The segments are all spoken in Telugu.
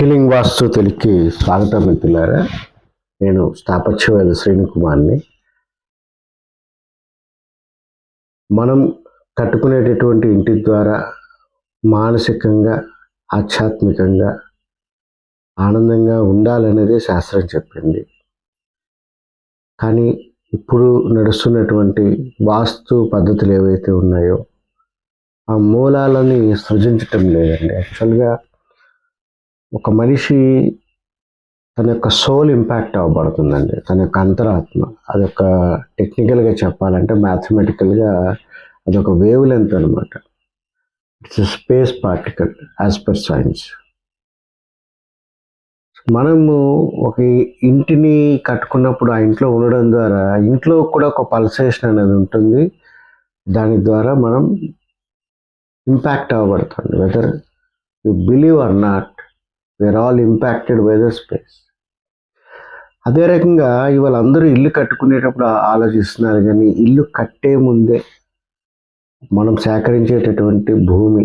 హీలింగ్ వాస్తు తెలికి స్వాగతం మిత్రులారా. నేను స్థాపత్యవేద శ్రేణుకుమార్ని మనం కట్టుకునేటటువంటి ఇంటి ద్వారా మానసికంగా ఆధ్యాత్మికంగా ఆనందంగా ఉండాలనేదే శాస్త్రం చెప్పింది. కానీ ఇప్పుడు నడుస్తున్నటువంటి వాస్తు పద్ధతులు ఏవైతే ఉన్నాయో ఆ మూలాలని సృజించటం లేదండి. యాక్చువల్గా ఒక మనిషి తన యొక్క సోల్ ఇంపాక్ట్ అవ్వబడుతుందండి తన యొక్క అంతరాత్మ. అదొక టెక్నికల్గా చెప్పాలంటే మ్యాథమెటికల్గా అదొక వేవ్ లెంత్ అనమాట it's space particle as per science మనము ఒక ఇంటిని కట్టుకున్నప్పుడు ఆ ఇంట్లో ఉండడం ద్వారా ఇంట్లో కూడా ఒక పల్సేషన్ అనేది ఉంటుంది. దాని ద్వారా మనం impact అవ్వబడుతుంది whether you believe or not we're all impacted by the space అదే రకంగా ఇవాళ అందరూ ఇల్లు కట్టుకునేటప్పుడు ఆలోచిస్తున్నారు కానీ ఇల్లు కట్టే ముందే మనం సేకరించేటటువంటి భూమి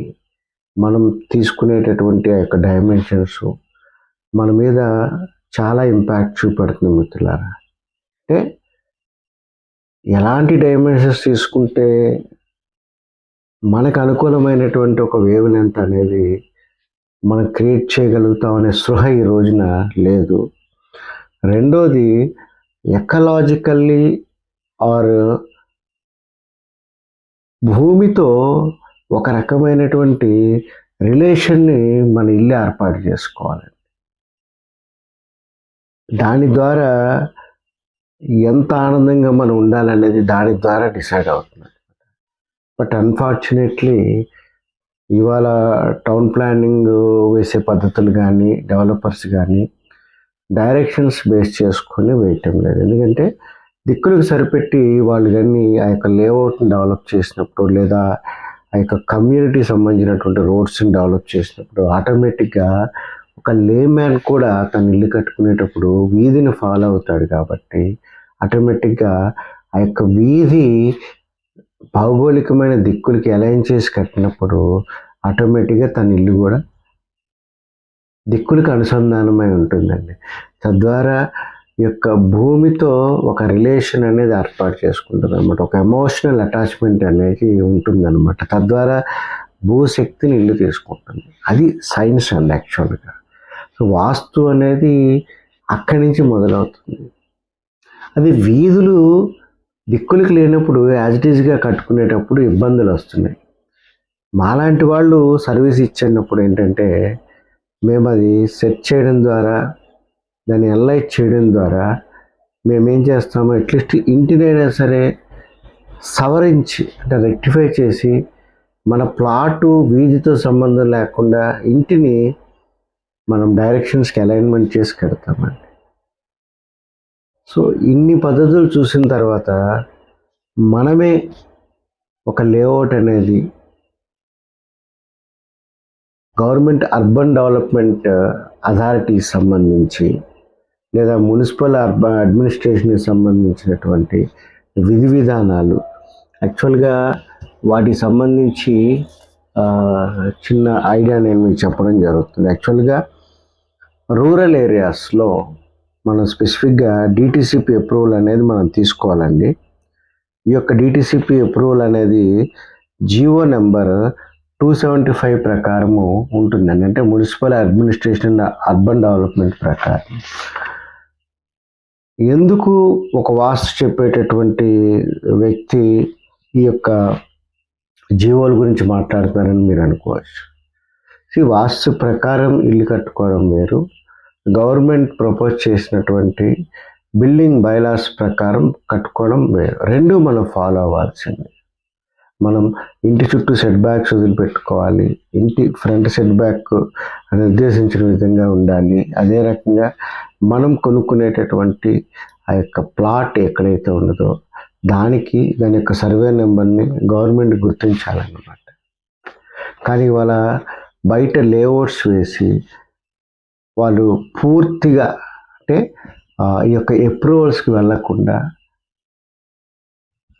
మనం తీసుకునేటటువంటి ఆ యొక్క డైమెన్షన్స్ మన మీద చాలా ఇంపాక్ట్ చూపెడుతుంది మిత్రులారా. అంటే ఎలాంటి డైమెన్షన్స్ తీసుకుంటే మనకు అనుకూలమైనటువంటి ఒక వేవ్ లెంత్ అనేది మనం క్రియేట్ చేయగలుగుతామనే స్పృహ ఈ రోజున లేదు. రెండోది ఎకలాజికల్లీ ఆర్ భూమితో ఒక రకమైనటువంటి రిలేషన్ని మన ఇల్లు ఏర్పాటు చేసుకోవాలి. దాని ద్వారా ఎంత ఆనందంగా మనం ఉండాలనేది దాని ద్వారా డిసైడ్ అవుతుంది. బట్ అన్ఫార్చునేట్లీ ఇవాళ టౌన్ ప్లానింగ్ వేసే పద్ధతులు కానీ డెవలపర్స్ కానీ డైరెక్షన్స్ బేస్ చేసుకొని వేయటం లేదు. ఎందుకంటే దిక్కులకు సరిపెట్టి వాళ్ళు కానీ ఆ యొక్క లేఅవుట్ని డెవలప్ చేసినప్పుడు లేదా ఆ యొక్క కమ్యూనిటీ సంబంధించినటువంటి రోడ్స్ని డెవలప్ చేసినప్పుడు ఆటోమేటిక్గా ఒక లేమ్యాన్ కూడా తన ఇల్లు కట్టుకునేటప్పుడు వీధిని ఫాలో అవుతాడు కాబట్టి ఆటోమేటిక్గా ఆ యొక్క వీధి భౌగోళికమైన దిక్కులకి అలైన్ చేసి కట్టినప్పుడు ఆటోమేటిక్గా తన ఇల్లు కూడా దిక్కులకు అనుసంధానమై ఉంటుందండి. తద్వారా యొక్క భూమితో ఒక రిలేషన్ అనేది ఏర్పాటు చేసుకుంటుంది అనమాట ఒక ఎమోషనల్ అటాచ్మెంట్ అనేది ఉంటుందన్నమాట. తద్వారా భూశక్తిని ఇల్లు తీసుకుంటుంది. అది సైన్స్ అండి యాక్చువల్గా సో వాస్తు అనేది అక్కడి నుంచి మొదలవుతుంది. అది వీధులు దిక్కులకి లేనప్పుడు యాజ్ ఇట్ ఈజ్గా కట్టుకునేటప్పుడు ఇబ్బందులు వస్తున్నాయి. మాలాంటి వాళ్ళు సర్వీస్ ఇచ్చినప్పుడు ఏంటంటే మేము అది సెట్ చేయడం ద్వారా దాన్ని ఎన్లైట్ చేయడం ద్వారా మేమేం చేస్తాము చేస్తామో అట్లీస్ట్ ఇంటినైనా సరే సవరించి అంటే రెక్టిఫై చేసి మన ప్లాటు వీధితో సంబంధం లేకుండా ఇంటిని మనం డైరెక్షన్స్కి అలైన్మెంట్ చేసి కడతామండి. సో ఇన్ని పద్ధతులు చూసిన తర్వాత మనమే ఒక లేఅవుట్ అనేది గవర్నమెంట్ అర్బన్ డెవలప్మెంట్ అథారిటీకి సంబంధించి లేదా మున్సిపల్ అర్బన్ అడ్మినిస్ట్రేషన్కి సంబంధించినటువంటి విధి విధానాలు యాక్చువల్గా వాటికి సంబంధించి చిన్న ఐడియా నేను మీకు చెప్పడం జరుగుతుంది. యాక్చువల్గా రూరల్ ఏరియాస్లో మనం స్పెసిఫిక్గా డిటిసిపి అప్రూవల్ అనేది మనం తీసుకోవాలండి. ఈ యొక్క డిటిసిపి అప్రూవల్ అనేది GO number two seventy five ప్రకారము ఉంటుందండి. అంటే మున్సిపల్ అడ్మినిస్ట్రేషన్ అర్బన్ డెవలప్మెంట్ ప్రకారం. ఎందుకు ఒక వాస్తు చెప్పేటటువంటి వ్యక్తి ఈ యొక్క జీవోల గురించి మాట్లాడుతున్నారని మీరు అనుకోవచ్చు. ఈ వాస్తు ప్రకారం ఇల్లు కట్టుకోవడం వేరు. గవర్నమెంట్ ప్రపోజ్ చేసినటువంటి బిల్డింగ్ బైలాస్ ప్రకారం కట్టుకోవడం వేరు. రెండు మనం ఫాలో అవ్వాల్సింది. మనం ఇంటి చుట్టూ సెట్ బ్యాక్స్ వదిలిపెట్టుకోవాలి ఇంటి ఫ్రంట్ సెట్ బ్యాక్ నిర్దేశించిన విధంగా ఉండాలి. అదే రకంగా మనం కొనుక్కునేటటువంటి ఆ యొక్క ప్లాట్ ఎక్కడైతే ఉన్నదో దానికి దాని యొక్క సర్వే నెంబర్ని గవర్నమెంట్ గుర్తించాలన్నమాట. కానీ ఇవాళ బయట లేఅవుట్స్ వేసి వాళ్ళు పూర్తిగా అంటే ఈ యొక్క అప్రూవల్స్కి వెళ్ళకుండా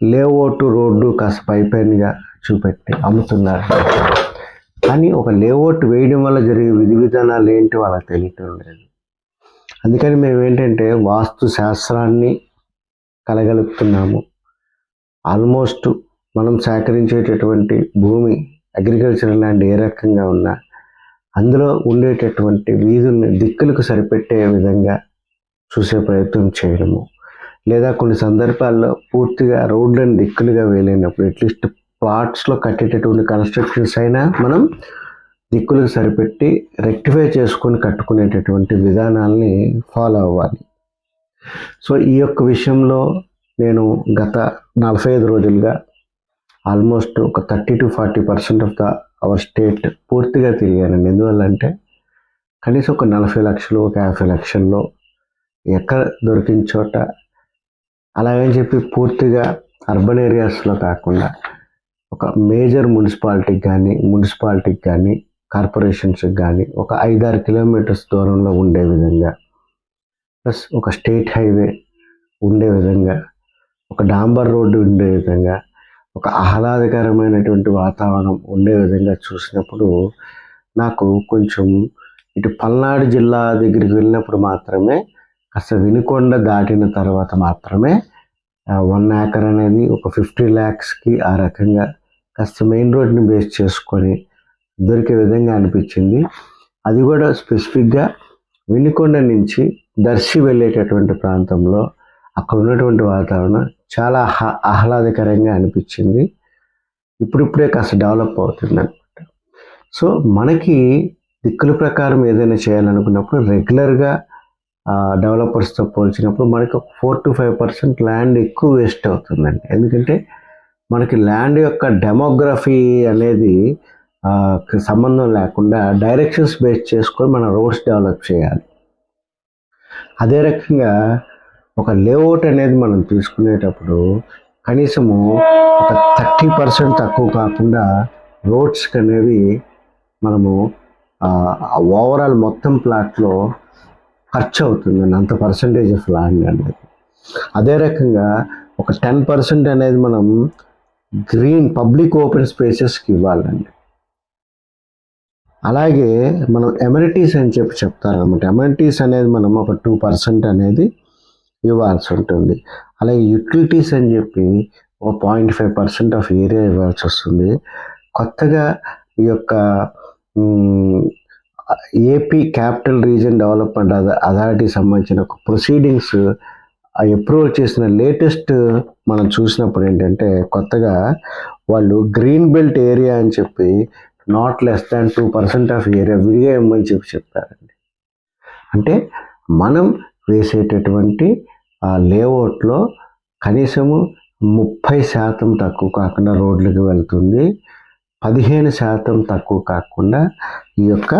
లేఅవుట్ రోడ్డు కాస్త పైపైనగా చూపెట్టి అమ్ముతున్నారు. కానీ ఒక లేఅవుట్ వేయడం వల్ల జరిగే విధి విధానాలు ఏంటి వాళ్ళకి తెలియటం లేదు. అందుకని మేము ఏంటంటే వాస్తు శాస్త్రాన్ని కలగలుపుతున్నాము. ఆల్మోస్ట్ మనం సేకరించేటటువంటి భూమి అగ్రికల్చర్ ల్యాండ్ ఏ రకంగా ఉన్నా అందులో ఉండేటటువంటి వీధుల్ని దిక్కులకు సరిపెట్టే విధంగా చూసే ప్రయత్నం చేయడము. లేదా కొన్ని సందర్భాల్లో పూర్తిగా రోడ్లను దిక్కులుగా వేయలేనప్పుడు అట్లీస్ట్ ప్లాట్స్లో కట్టేటటువంటి కన్స్ట్రక్షన్స్ అయినా మనం దిక్కులకు సరిపెట్టి రెక్టిఫై చేసుకొని కట్టుకునేటటువంటి విధానాల్ని ఫాలో అవ్వాలి. సో ఈ యొక్క విషయంలో నేను గత నలభై ఐదు రోజులుగా ఆల్మోస్ట్ ఒక thirty to forty percent of the our state పూర్తిగా తిరిగానండి ఎందువల్లంటే కనీసం ఒక నలభై లక్షలు ఒక యాభై లక్షల్లో ఎక్కడ దొరికిన చోట అలాగని చెప్పి పూర్తిగా అర్బన్ ఏరియాస్లో కాకుండా ఒక మేజర్ మున్సిపాలిటీకి కానీ మున్సిపాలిటీకి కానీ కార్పొరేషన్స్కి కానీ ఒక ఐదారు కిలోమీటర్స్ దూరంలో ఉండే విధంగా ప్లస్ ఒక స్టేట్ హైవే ఉండే విధంగా ఒక డాంబర్ రోడ్డు ఉండే విధంగా ఒక ఆహ్లాదకరమైనటువంటి వాతావరణం ఉండే విధంగా చూసినప్పుడు నాకు కొంచెం ఇటు పల్నాడు జిల్లా దగ్గరికి వెళ్ళినప్పుడు మాత్రమే కాస్త వినుకొండ దాటిన తర్వాత మాత్రమే వన్ ఏకర్ అనేది ఒక ఫిఫ్టీ ల్యాక్స్కి ఆ రకంగా కాస్త మెయిన్ రోడ్ని బేస్ చేసుకొని దొరికే విధంగా అనిపించింది. అది కూడా స్పెసిఫిక్గా వినుకొండ నుంచి దర్శి వెళ్ళేటటువంటి ప్రాంతంలో అక్కడ ఉన్నటువంటి వాతావరణం చాలా ఆహ్లా ఆహ్లాదకరంగా అనిపించింది. ఇప్పుడిప్పుడే కాస్త డెవలప్ అవుతుంది అనమాట సో మనకి దిక్కుల ప్రకారం ఏదైనా చేయాలనుకున్నప్పుడు రెగ్యులర్గా డెవలపర్స్తో పోల్చినప్పుడు మనకి four to five percent land ఎక్కువ వేస్ట్ అవుతుందండి. ఎందుకంటే మనకి ల్యాండ్ యొక్క డెమోగ్రఫీ అనేది సంబంధం లేకుండా డైరెక్షన్స్ బేస్ చేసుకొని మనం రోడ్స్ డెవలప్ చేయాలి. అదే రకంగా ఒక లేఅవుట్ అనేది మనం తీసుకునేటప్పుడు కనీసము ఒక థర్టీ పర్సెంట్ తక్కువ కాకుండా రోడ్స్కి అనేవి మనము ఓవరాల్ మొత్తం ప్లాట్లో ఖర్చు అవుతుందండి. అంత పర్సంటేజ్ ఆఫ్ ల్యాండ్ అనేది. అదే రకంగా ఒక టెన్ పర్సెంట్ అనేది మనం గ్రీన్ పబ్లిక్ ఓపెన్ స్పేసెస్కి ఇవ్వాలండి. అలాగే మనం ఎమ్యూనిటీస్ అని చెప్పి చెప్తారనమాట ఎమ్యూనిటీస్ అనేది మనం ఒక టూ పర్సెంట్ అనేది ఇవ్వాల్సి ఉంటుంది. అలాగే యూటిలిటీస్ అని చెప్పి ఒక point five percent of area ఇవ్వాల్సి వస్తుంది. కొత్తగా ఈ యొక్క AP capital region development authority సంబంధించిన ఒక ప్రొసీడింగ్స్ అప్రూవల్ చేసిన లేటెస్ట్ మనం చూసినప్పుడు ఏంటంటే కొత్తగా వాళ్ళు గ్రీన్ బెల్ట్ ఏరియా అని చెప్పి not less than two percent of area విడిగా ఇవ్వమని చెప్పి చెప్పారండి. అంటే మనం వేసేటటువంటి ఆ లేఅవుట్లో కనీసము ముప్పై శాతం తక్కువ కాకుండా రోడ్లకు వెళ్తుంది. పదిహేను శాతం తక్కువ కాకుండా ఈ యొక్క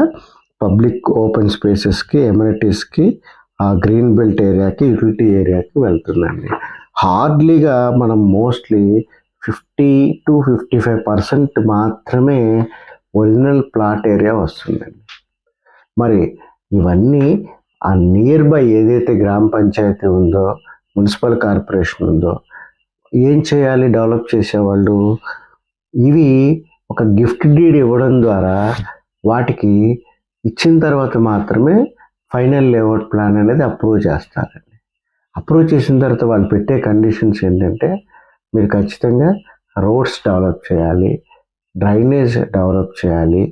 పబ్లిక్ ఓపెన్ స్పేసెస్కి ఎమ్యూనిటీస్కి ఆ గ్రీన్ బెల్ట్ ఏరియాకి యూటిలిటీ ఏరియాకి వెళ్తుందండి. హార్డ్లీగా మనం mostly fifty to fifty five percent మాత్రమే ఒరిజినల్ ప్లాట్ ఏరియా వస్తుందండి. మరి ఇవన్నీ ఆ నియర్ బై ఏదైతే గ్రామ పంచాయతీ ఉందో మున్సిపల్ కార్పొరేషన్ ఉందో ఏం చేయాలి? డెవలప్ చేసేవాళ్ళు? ఇవి ఒక గిఫ్ట్ డీడ్ ఇవ్వడం ద్వారా వాటికి ఇచ్చిన తర్వాత మాత్రమే ఫైనల్ లేఅవుట్ ప్లాన్ అనేది అప్రూవ్ చేస్తారండి. అప్రూవ్ చేసిన తర్వాత వాళ్ళు పెట్టే కండిషన్స్ ఏంటంటే మీరు ఖచ్చితంగా రోడ్స్ డెవలప్ చేయాలి డ్రైనేజ్ డెవలప్ చేయాలి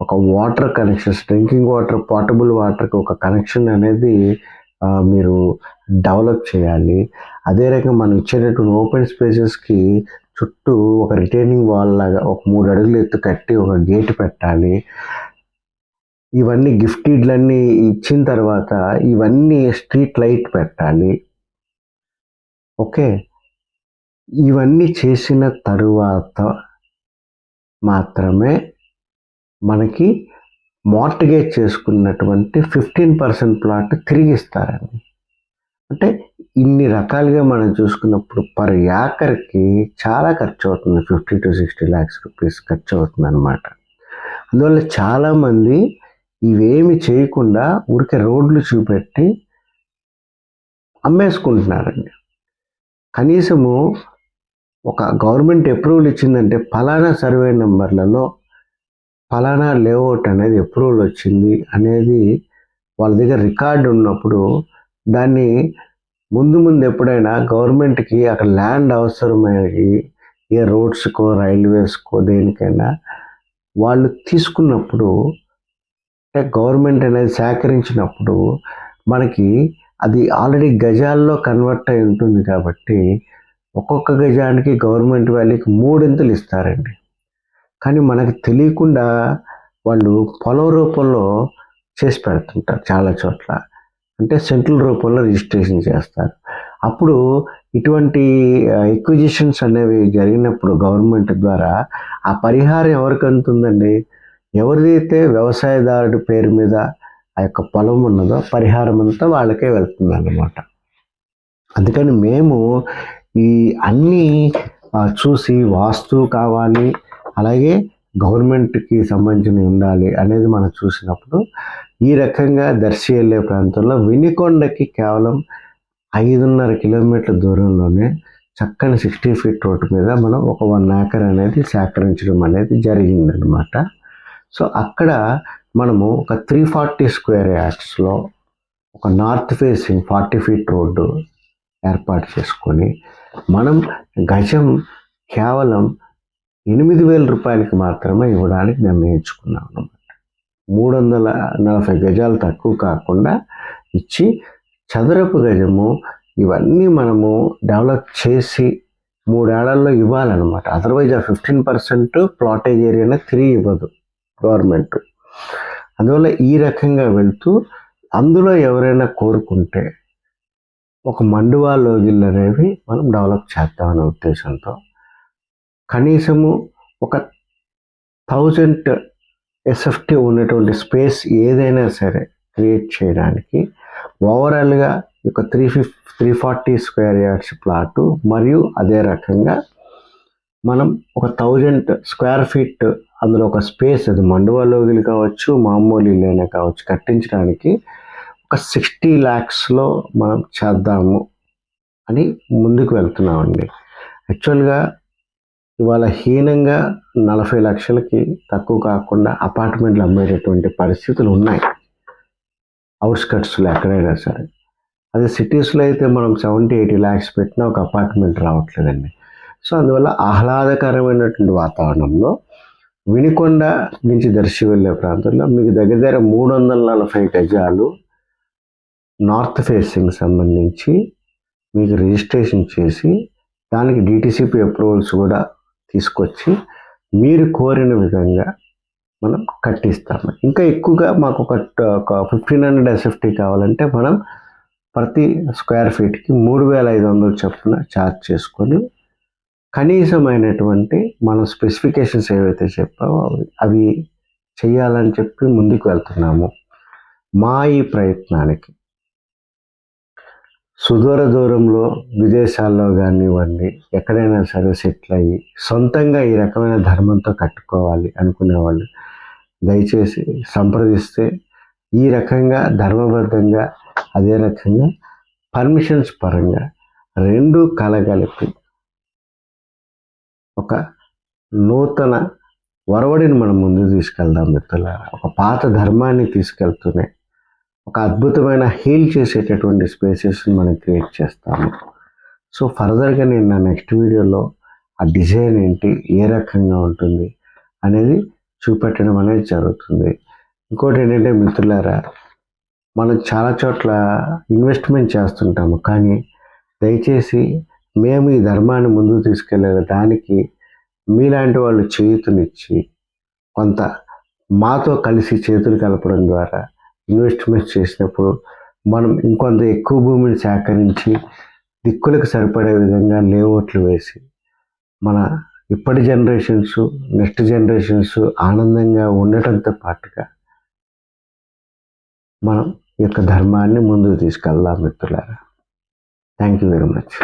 ఒక water connections drinking water portable వాటర్కి ఒక కనెక్షన్ అనేది మీరు డెవలప్ చేయాలి. అదే రకంగా మనం ఇచ్చేటటువంటి ఓపెన్ స్పేసెస్కి చుట్టూ ఒక రిటైనింగ్ వాల్ లాగా ఒక మూడు అడుగులు ఎత్తు కట్టి ఒక గేట్ పెట్టాలి. ఇవన్నీ గిఫ్టీడ్లన్నీ ఇచ్చిన తర్వాత ఇవన్నీ స్ట్రీట్ లైట్ పెట్టాలి. ఓకే? ఇవన్నీ చేసిన తరువాత మాత్రమే మనకి మార్టిగేజ్ చేసుకున్నటువంటి ఫిఫ్టీన్ పర్సెంట్ ప్లాట్ తిరిగి ఇస్తారండి అంటే ఇన్ని రకాలుగా మనం చూసుకున్నప్పుడు పర్ యాకర్కి చాలా ఖర్చు అవుతుంది fifty to sixty lakhs rupees ఖర్చు అవుతుంది అనమాట అందువల్ల చాలామంది ఇవేమి చేయకుండా ఊరికే రోడ్లు చూపెట్టి అమ్మేసుకుంటున్నారండి. కనీసము ఒక గవర్నమెంట్ అప్రూవల్ ఇచ్చిందంటే ఫలానా సర్వే నెంబర్లలో ఫలానా లేఅవుట్ అనేది అప్రూవల్ వచ్చింది అనేది వాళ్ళ దగ్గర రికార్డు ఉన్నప్పుడు దాన్ని ముందు ముందు ఎప్పుడైనా గవర్నమెంట్కి అక్కడ ల్యాండ్ అవసరమయ్యి ఏ రోడ్స్కో రైల్వేస్కో దేనికైనా వాళ్ళు తీసుకున్నప్పుడు అంటే గవర్నమెంట్ అనేది సేకరించినప్పుడు మనకి అది ఆల్రెడీ గజాల్లో కన్వర్ట్ అయి ఉంటుంది కాబట్టి ఒక్కొక్క గజానికి గవర్నమెంట్ వాల్యూకి మూడింతలు ఇస్తారండి. కానీ మనకు తెలియకుండా వాళ్ళు పొలం రూపంలో చేసి పెడుతుంటారు చాలా చోట్ల. అంటే సెంట్రల్ రూపంలో రిజిస్ట్రేషన్ చేస్తారు. అప్పుడు ఇటువంటి ఎక్విజిషన్స్ అనేవి జరిగినప్పుడు గవర్నమెంట్ ద్వారా ఆ పరిహారం ఎవరికి అందుతుందండి? ఎవరిదైతే వ్యవసాయదారుడి పేరు మీద ఆ యొక్క పొలం ఉన్నదో పరిహారం అంతా వాళ్ళకే వెళ్తుంది అన్నమాట అందుకని మేము ఈ అన్నీ చూసి వాస్తు కావాలి అలాగే గవర్నమెంట్కి సంబంధించి ఉండాలి అనేది మనం చూసినప్పుడు ఈ రకంగా దర్శి వెళ్ళే ప్రాంతంలో వినికొండకి కేవలం ఐదున్నర కిలోమీటర్ల దూరంలోనే చక్కని సిక్స్టీ ఫీట్ రోడ్డు మీద మనం ఒక వన్ ఏకర్ అనేది సేకరించడం అనేది జరిగిందనమాట సో అక్కడ మనము ఒక త్రీ ఫార్టీ స్క్వేర్ యార్డ్స్లో ఒక north facing forty feet road ఏర్పాటు చేసుకొని మనం గజం కేవలం ఎనిమిది వేల రూపాయలకి మాత్రమే ఇవ్వడానికి నిర్ణయించుకున్నాం అనమాట మూడు వందల నలభై గజాలు తక్కువ కాకుండా ఇచ్చి చదరపు గజము ఇవన్నీ మనము డెవలప్ చేసి మూడేళ్ళలో ఇవ్వాలన్నమాట. అదర్వైజ్ ఆ ఫిఫ్టీన్ పర్సెంట్ ప్లాటేజ్ ఏరియానే తిరిగి ఇవ్వదు గవర్నమెంట్. అందువల్ల ఈ రకంగా వెళ్తూ అందులో ఎవరైనా కోరుకుంటే ఒక మండువా లోగిళ్ళు అనేవి మనం డెవలప్ చేద్దామనే ఉద్దేశంతో కనీసము ఒక థౌజండ్ ఎస్ఎఫ్టీ ఉన్నటువంటి స్పేస్ ఏదైనా సరే క్రియేట్ చేయడానికి ఓవరాల్గా ఒక three fif three forty square yards plot మరియు అదే రకంగా మనం ఒక థౌజండ్ స్క్వేర్ ఫీట్ అందులో ఒక స్పేస్ అది మండువా లోగిలు కావచ్చు మామూలు ఇల్లైనా కావచ్చు కట్టించడానికి ఒక సిక్స్టీ ల్యాక్స్లో మనం చేద్దాము అని ముందుకు వెళ్తున్నామండి. యాక్చువల్గా ఇవాళ హీనంగా నలభై లక్షలకి తక్కువ కాకుండా అపార్ట్మెంట్లు అమ్మేటటువంటి పరిస్థితులు ఉన్నాయి. అవుట్స్కట్స్లో ఎక్కడైనా సరే. అదే సిటీస్లో అయితే మనం సెవెంటీ ఎయిటీ ల్యాక్స్ పెట్టినా ఒక అపార్ట్మెంట్ రావట్లేదండి. సో అందువల్ల ఆహ్లాదకరమైనటువంటి వాతావరణంలో వినికొండ నుంచి దర్శి వెళ్ళే ప్రాంతంలో మీకు దగ్గర దగ్గర మూడు వందల నలభై గజాలు నార్త్ ఫేసింగ్ సంబంధించి మీకు రిజిస్ట్రేషన్ చేసి దానికి డిటిసిపి అప్రూవల్స్ కూడా తీసుకొచ్చి మీరు కోరిన విధంగా మనం కట్టిస్తాము. ఇంకా ఎక్కువగా మాకు ఒక ఒక ఫిఫ్టీన్ హండ్రెడ్ ఎస్ఎఫ్టీ కావాలంటే మనం ప్రతి స్క్వేర్ ఫీట్కి మూడు వేల ఐదు వందలు చొప్పున ఛార్జ్ చేసుకొని కనీసమైనటువంటి మనం స్పెసిఫికేషన్స్ ఏవైతే చెప్పావో అవి అవి చేయాలని చెప్పి ముందుకు వెళ్తున్నాము. మా ఈ ప్రయత్నానికి సుదూర దూరంలో విదేశాల్లో కానివ్వండి ఎక్కడైనా సరే సెటిల్ అయ్యి సొంతంగా ఈ రకమైన ధర్మంతో కట్టుకోవాలి అనుకునేవాళ్ళు. దయచేసి సంప్రదిస్తే ఈ రకంగా ధర్మబద్ధంగా అదే రకంగా పర్మిషన్స్ పరంగా రెండు కలగలిపి ఒక నూతన వరవడిని మనం ముందుకు తీసుకెళ్దాం మిత్రులారా. ఒక పాత ధర్మాన్ని తీసుకెళ్తూనే ఒక అద్భుతమైన హీల్ చేసేటటువంటి స్పేసెస్ని మనం క్రియేట్ చేస్తాము. సో ఫర్దర్గా నేను నా నెక్స్ట్ వీడియోలో ఆ డిజైన్ ఏంటి ఏ రకంగా ఉంటుంది అనేది చూపెట్టడం అనేది జరుగుతుంది. ఇంకోటి ఏంటంటే మిత్రులారా మనం చాలా చోట్ల ఇన్వెస్ట్మెంట్ చేస్తుంటాము. కానీ దయచేసి మేము ఈ ధర్మాన్ని ముందుకు తీసుకెళ్ళే దానికి మీలాంటి వాళ్ళు చేతునిచ్చి కొంత మాతో కలిసి చేతులు కలపడం ద్వారా ఇన్వెస్ట్మెంట్ చేసినప్పుడు మనం ఇంకొంత ఎక్కువ భూమిని సేకరించి దిక్కులకు సరిపడే విధంగా లేఅవుట్లు వేసి మన ఇప్పటి జనరేషన్స్ నెక్స్ట్ జనరేషన్స్ ఆనందంగా ఉండటంతో పాటుగా మనం యొక్క ధర్మాన్ని ముందుకు తీసుకెళ్దాం మిత్రులారా. Thank you very much